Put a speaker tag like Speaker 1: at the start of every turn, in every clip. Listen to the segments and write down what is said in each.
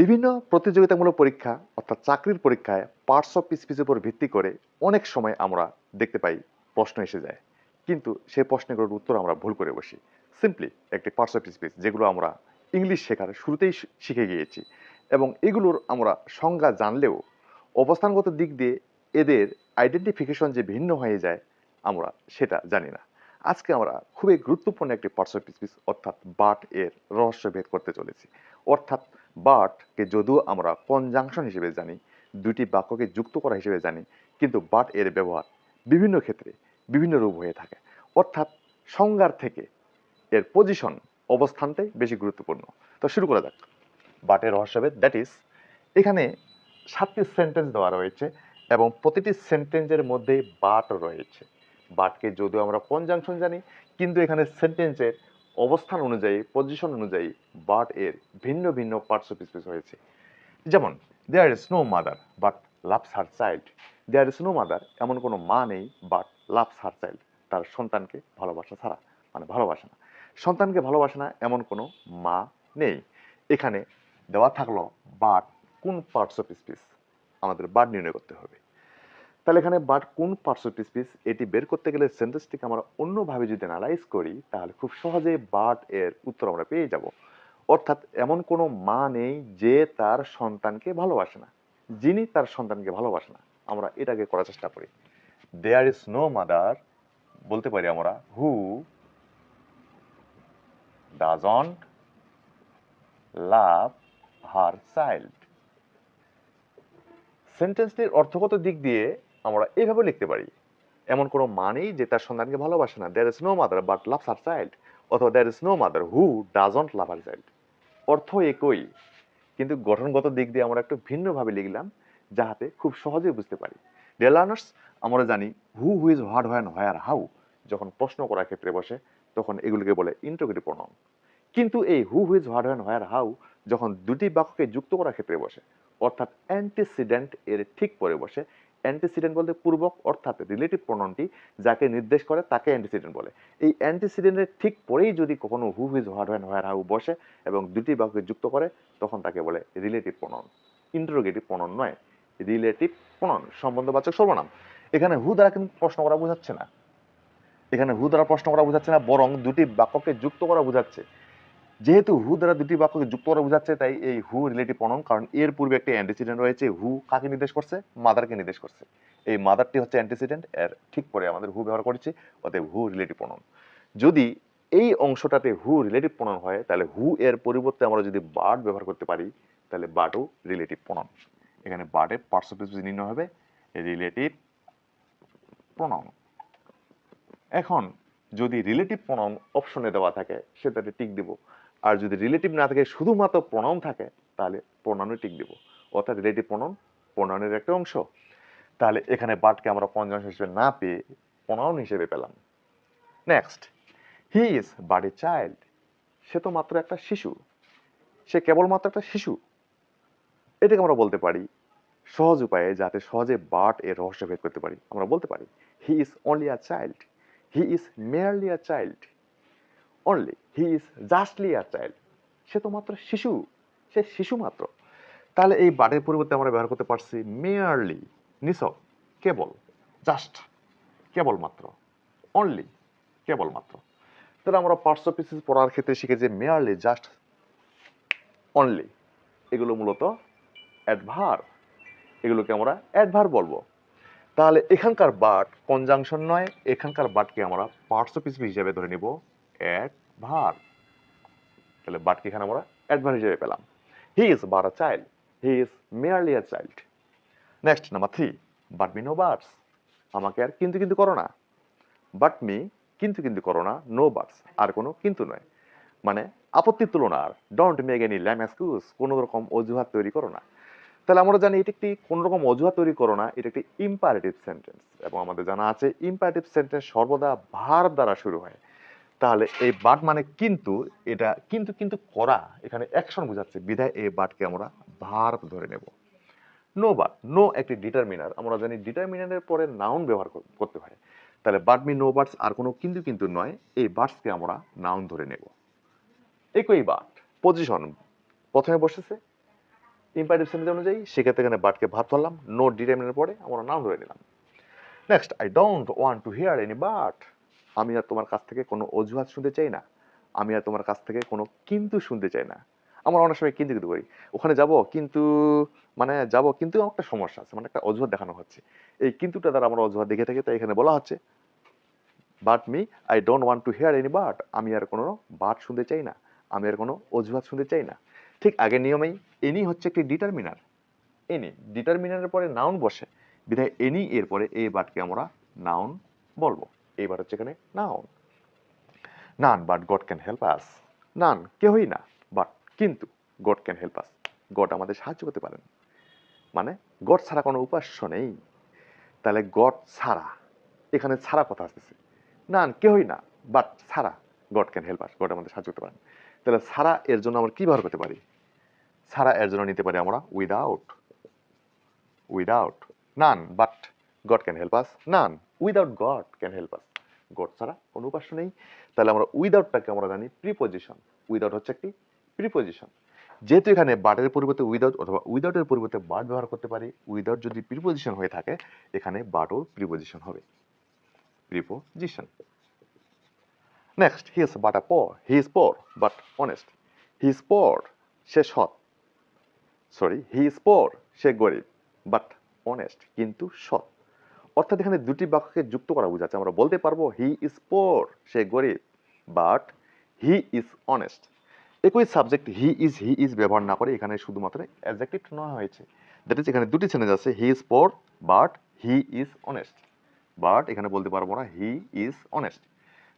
Speaker 1: বিভিন্ন প্রতিযোগিতামূলক পরীক্ষা, অর্থাৎ চাকরির পরীক্ষায় পার্টস অফ স্পিচের উপর ভিত্তি করে অনেক সময় আমরা দেখতে পাই, প্রশ্ন এসে যায়। কিন্তু সেই প্রশ্নগুলোর উত্তর আমরা ভুল করে বসি। সিম্পলি একটি পার্টস অফ স্পিচ যেগুলো আমরা ইংলিশ শেখার শুরুতেই শিখে গিয়েছি এবং এগুলোর আমরা সংজ্ঞা জানলেও অবস্থানগত দিক দিয়ে এদের আইডেন্টিফিকেশন যে ভিন্ন হয়ে যায়, আমরা সেটা জানি না। আজকে আমরা খুবই গুরুত্বপূর্ণ একটি স্পিচ অর্থাৎ বাট এর রহস্য ভেদ করতে চলেছি। অর্থাৎ বাটকে যদিও আমরা কনজাংশন হিসেবে জানি দুটি বাক্যকে যুক্ত করা হিসেবে জানি, কিন্তু বাট এর ব্যবহার বিভিন্ন ক্ষেত্রে বিভিন্ন রূপ হয়ে থাকে। অর্থাৎ সংজ্ঞার থেকে এর পজিশন অবস্থানটাই বেশি গুরুত্বপূর্ণ। তো শুরু করা যাক। বাটের রহস্যভেদ দ্যাট ইজ এখানে সাতটি সেন্টেন্স দেওয়া রয়েছে এবং প্রতিটি সেন্টেন্সের মধ্যে বাট রয়েছে। বাটকে যদিও আমরা কনজাংশন জানি, কিন্তু এখানে সেন্টেন্সের অবস্থান অনুযায়ী পজিশন অনুযায়ী বাট এর ভিন্ন ভিন্ন পার্টস অফ স্পিচ হয়েছে। যেমন there is no mother but loves her child there is no mother এমন কোনো মা নেই বাট লাভস হার চাইল্ড তার সন্তানকে ভালোবাসা ছাড়া মানে ভালোবাসে না। সন্তানকে ভালোবাসে না, এমন কোনো মা নেই। এখানে দেওয়া থাকল বাট, কোন পার্টস অফ স্পিচ আমাদের বাট নির্ণয় করতে হবে। তাহলে এখানে বাট কোন পার্টস পিস এটি বের করতে গেলে সেন্টেন্সটিকে আমরা অন্যভাবে যদি অ্যানালাইজ করি, তাহলে খুব সহজে বাট এর উত্তর আমরা পেয়ে যাব। অর্থাৎ এমন কোনো মা নেই যে তার সন্তানকে ভালোবাসে না। যিনি তার সন্তানকে ভালোবাসে না। আমরা এটাকে করার চেষ্টা করি। দেয়ার ইজ নো মাদার বলতে পারি আমরা হু ডাজন্ট লাভ হার চাইল্ড সেন্টেন্সটির অর্থগত দিক দিয়ে আমরা এভাবে লিখতে পারি। এমন কোনো মানেই যে তার সন্তানকে ভালোবাসে না। There is no mother but loves her child অথবা there is no mother who doesn't love her child অর্থ একই, কিন্তু গঠনগত দিক দিয়ে আমরা একটু ভিন্নভাবে লিখলাম যাহাতে খুব সহজে বুঝতে পারি। ডিয়ার লার্নার্স আমরা জানি who whose what when where how যখন প্রশ্ন করার ক্ষেত্রে বসে তখন এগুলোকে বলে ইন্টোগেটিভ প্রণয়ন কিন্তু এই who whose what when where how যখন দুটি বাক্যকে যুক্ত করার ক্ষেত্রে বসে, অর্থাৎ অ্যান্টিসিডেন্ট এর ঠিক পরে বসে অ্যান্টিসিডেন্ট বলতে পূর্বক, অর্থাৎ রিলেটিভ প্রণনটি যাকে নির্দেশ করে তাকে অ্যান্টিসিডেন্ট বলে। এই অ্যান্টিসিডেন্টের ঠিক পরেই যদি কখনো whose what when where how বসে এবং দুটি বাক্যকে যুক্ত করে, তখন তাকে বলে রিলেটিভ প্রণয়ন ইন্টারোগেটিভ প্রণন নয় রিলেটিভ প্রণয়ন সম্বন্ধবাচক সর্বনাম। এখানে হু দ্বারা কিন্তু প্রশ্ন করা বোঝাচ্ছে না। এখানে হু দ্বারা প্রশ্ন করা বোঝাচ্ছে না, বরং দুটি বাক্যকে যুক্ত করা বোঝাচ্ছে। যেহেতু হু দ্বারা দুটি বাক্যকে যুক্ত করা বোঝাচ্ছে, তাই এই হু রিলেটিভ প্রণয়ন কারণ এর পূর্বে একটা অ্যান্টিসিডেন্ট রয়েছে। হু কাকে নির্দেশ করছে? মাদারকে নির্দেশ করছে। এই মাদারটি হচ্ছে অ্যান্টিসিডেন্ট এর ঠিক পরে আমাদের হু ব্যবহার করেছি, অতএব হু রিলেটিভ প্রণয়ন যদি এই অংশটাতে হু রিলেটিভ প্রণয়ন হয়, তাহলে হু এর পরিবর্তে আমরা যদি বার্ড ব্যবহার করতে পারি, তাহলে বার্ডও রিলেটিভ প্রণয়ন এখানে বার্ডের অফ নির্ণয় হবে রিলেটিভ প্রণয়ন এখন যদি রিলেটিভ প্রণয়ন অপশনে দেওয়া থাকে, সেটাতে টিক দিব। আর যদি রিলেটিভ না থাকে, শুধুমাত্র প্রণয়ন থাকে, তাহলে প্রণয়নে টিক দিব। অর্থাৎ রিলেটিভ প্রণয়ন প্রণয়নের একটা অংশ। তাহলে এখানে বাটকে আমরা কনজাংশন হিসেবে না পেয়ে প্রণয়ন হিসেবে পেলাম। Next he is but a child সে তো মাত্র একটা শিশু। সে কেবলমাত্র একটা শিশু। এটাকে আমরা বলতে পারি সহজ উপায়ে, যাতে সহজে বাট এর রহস্য ভেদ করতে পারি। আমরা বলতে পারি he is only a child he is merely a child only he is justly a child সে তো মাত্র শিশু, সে শিশু মাত্র। তাহলে এই বাটের পরিবর্তে আমরা ব্যবহার করতে পারছি মেয়ারলি নিছক, কেবল জাস্ট কেবলমাত্র অনলি কেবলমাত্র তাহলে আমরা পার্টস অফ পিসেস পড়ার ক্ষেত্রে শিখে যে মেয়ারলি জাস্ট অনলি এগুলো মূলত অ্যাডভার এগুলোকে আমরা অ্যাডভার বলব। তাহলে এখানকার বাট কনজাংশন নয়, এখানকার বাটকে আমরা পার্টস অফ স্পিচ হিসেবে ধরে নিব। অ্যাডভার তাহলে আমরা অ্যাডভার হিসেবে পেলাম। He is but a child he is merely a child next number three but me no buts আমাকে আর কিন্তু কিন্তু করো না। বাট মি কিন্তু কিন্তু করো না নো বার্ডস আর কোনো কিন্তু নয়। মানে আপত্তির আর। Don't make any lame excuse কোনো রকম অজুহাত তৈরি করো না। তাহলে আমরা জানি এটি একটি কোন রকম অজুহাত তৈরি করো না। এটা একটি ইম্পারেটিভ সেন্টেন্স এবং আমাদের জানা আছে ইম্পারেটিভ সেন্টেন্স সর্বদা ভার দ্বারা শুরু হয়। তাহলে এই বাট মানে কিন্তু এটা কিন্তু কিন্তু করা, এখানে অ্যাকশন বোঝাচ্ছে। বিধায় এই বাটকে আমরা ভার ধরে নেব। নো বাট নো একটি ডিটারমিনার আমরা জানি ডিটারমিনারের পরে নাউন ব্যবহার করতে হয়। তাহলে বাট মি নো বার্ডস আর কোনো কিন্তু কিন্তু নয়, এই বাটসকে আমরা নাউন ধরে নেব। একই বাট পজিশন প্রথমে বসেছে। ইম্পারেটিভ সেন্টেন্স অনুযায়ী সেক্ষেত্রে এখানে বাটকে ভাব ধরলাম নো ডিটারমিনের পরে আমরা নাম ধরে নিলাম। Next I don't want to hear any but আমি আর তোমার কাছ থেকে কোনো অজুহাত শুনতে চাই না। আমি আর তোমার কাছ থেকে কোনো কিন্তু শুনতে চাই না। আমরা অনেক সময় কিন্তু কিন্তু করি। ওখানে যাব কিন্তু মানে যাব কিন্তু আমার একটা সমস্যা আছে মানে একটা অজুহাত দেখানো হচ্ছে। এই কিন্তুটা দ্বারা আমার অজুহাত দেখে থাকি তাই এখানে বলা হচ্ছে but me I don't want to hear any but আমি আর কোনো বাট শুনতে চাই না। আমি আর কোনো অজুহাত শুনতে চাই না। ঠিক আগের নিয়মেই এনি হচ্ছে একটি ডিটারমিনার এনি ডিটারমিনারের পরে নাউন বসে। বিধায় এনি এর পরে এই বাটকে আমরা নাউন বলব। এইবার হচ্ছে এখানে noun none but God can help us none কেউই না বাট কিন্তু God can help us God আমাদের সাহায্য করতে পারেন। মানে গড ছাড়া কোনো উপাস্য নেই। তাহলে গড ছাড়া, এখানে ছাড়া কথা আসতেছে। নান কেউই না বাট ছাড়া God can help us God আমাদের সাহায্য করতে পারেন। তাহলে ছাড়া এর জন্য আমরা কী ব্যবহার করতে পারি? ছাড়া এর জন্য নিতে পারি আমরা without without none but God can help us none without God can help us God ছাড়া কোনো উপাস্য নেই। তাহলে আমরা উইদাউটটাকে আমরা জানি প্রিপোজিশন উইদাউট হচ্ছে একটি প্রিপোজিশন যেহেতু এখানে বাটের পরিবর্তে উইদাউট অথবা উইদাউটের পরিবর্তে বাট ব্যবহার করতে পারি উইদাউট যদি প্রিপোজিশন হয়ে থাকে, এখানে বাটও প্রিপোজিশন হবে। Preposition next he is but a poor he is poor but honest he is poor সে সৎ। সরি হি ইজ পোর সে গরিব বাট অনেস্ট কিন্তু সৎ। অর্থাৎ এখানে দুটি বাক্যকে যুক্ত করা বোঝাচ্ছে। আমরা বলতে পারব হি ইজ পোর সে গরিব বাট হি ইজ অনেস্ট একই subject he is he is ব্যবহার না করে এখানে শুধুমাত্র অ্যাডজেক্টিভ নেওয়া হয়েছে। দ্যাট ইজ এখানে দুটি সেন্টেন্স আছে he is poor but he is honest but এখানে বলতে পারব না হি ইজ অনেস্ট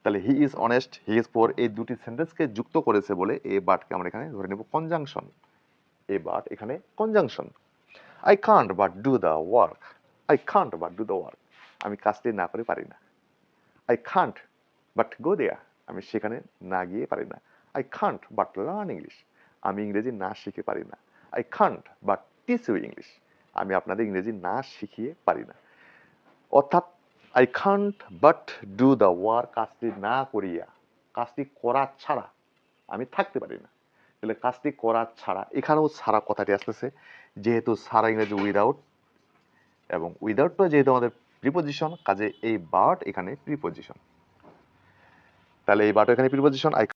Speaker 1: তাহলে he is honest he is poor এই দুটি সেন্টেন্সকে যুক্ত করেছে বলে এই বাটকে আমরা এখানে ধরে নেব কনজাংশন এই বাট এখানে conjunction I can't but do the work I can't but do the work আমি কাজটি না করে পারি না। আই কান্ট বাট গো দেয়া আমি সেখানে না গিয়ে পারি না। I can't but learn English আমি ইংরেজি না শিখে পারি না। I can't but teach you English আমি আপনাদের ইংরেজি না শিখিয়ে পারি না। অর্থাৎ I can't but do the work কাজটি না করিয়া কাজটি করা ছাড়া আমি থাকতে পারি না। তাহলে কাজটি করা ছাড়া, এখানেও ছাড়া কথাটি আসতেছে। যেহেতু ছাড়া ইংরেজি উইদাউট এবং উইদাউটটা যেহেতু আমাদের প্রিপোজিশন কাজে এই বাট এখানে প্রিপোজিশন তাহলে এই বাট এখানে প্রিপোজিশন আই